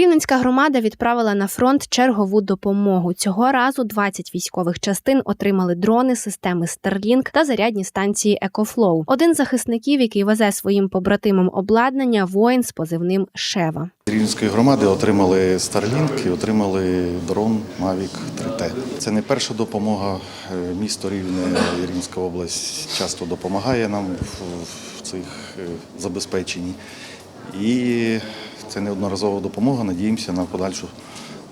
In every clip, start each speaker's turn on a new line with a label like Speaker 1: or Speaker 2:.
Speaker 1: Рівненська громада відправила на фронт чергову допомогу. Цього разу 20 військових частин отримали дрони, системи Starlink та зарядні станції EcoFlow. Один захисників, який везе своїм побратимам обладнання, воїн з позивним Шева.
Speaker 2: Рівненської громади отримали Starlink і отримали дрон Mavic 3T. Це не перша допомога. Е, Місто Рівне, Рівненська область часто допомагає нам в- в цих е, забезпеченні. І це неодноразова допомога. Надіємося на подальшу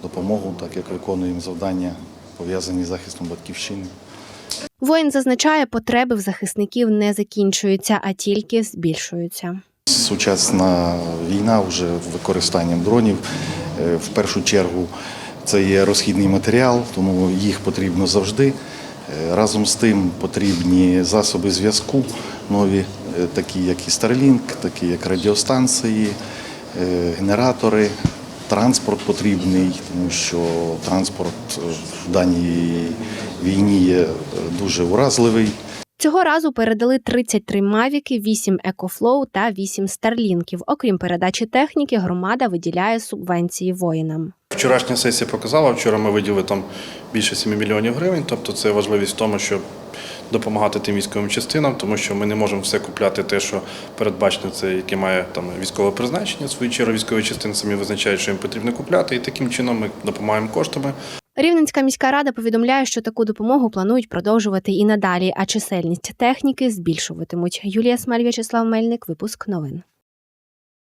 Speaker 2: допомогу, так як виконуємо завдання, пов'язані з захистом батьківщини.
Speaker 1: Воїн зазначає, потреби в захисників не закінчуються, а тільки збільшуються.
Speaker 2: Сучасна війна вже використанням дронів. Е, В першу чергу це є розхідний матеріал, тому їх потрібно завжди. Е, Разом з тим потрібні засоби зв'язку нові, такі як і Starlink, такі як радіостанції, е, генератори. Транспорт потрібний, тому що транспорт е, в даній війні є е, дуже уразливий.
Speaker 1: Цього разу передали 33 мавіки, 8 екофлоу та 8 старлінків. Окрім передачі техніки, громада виділяє субвенції воїнам.
Speaker 3: Вчорашня сесія показала, вчора ми виділили там більше 7 мільйонів гривень. Тобто це важливість в тому, щоб допомагати тим військовим частинам, тому що ми не можемо все купляти те, що передбачено, це яке має там військове призначення. Свою чергу військові частини самі визначають, що їм потрібно купляти, і таким чином ми допомагаємо коштами.
Speaker 1: Рівненська міська рада повідомляє, що таку допомогу планують продовжувати і надалі, а чисельність техніки збільшуватимуть. Юлія Смаль, В'ячеслав Мельник, випуск новин.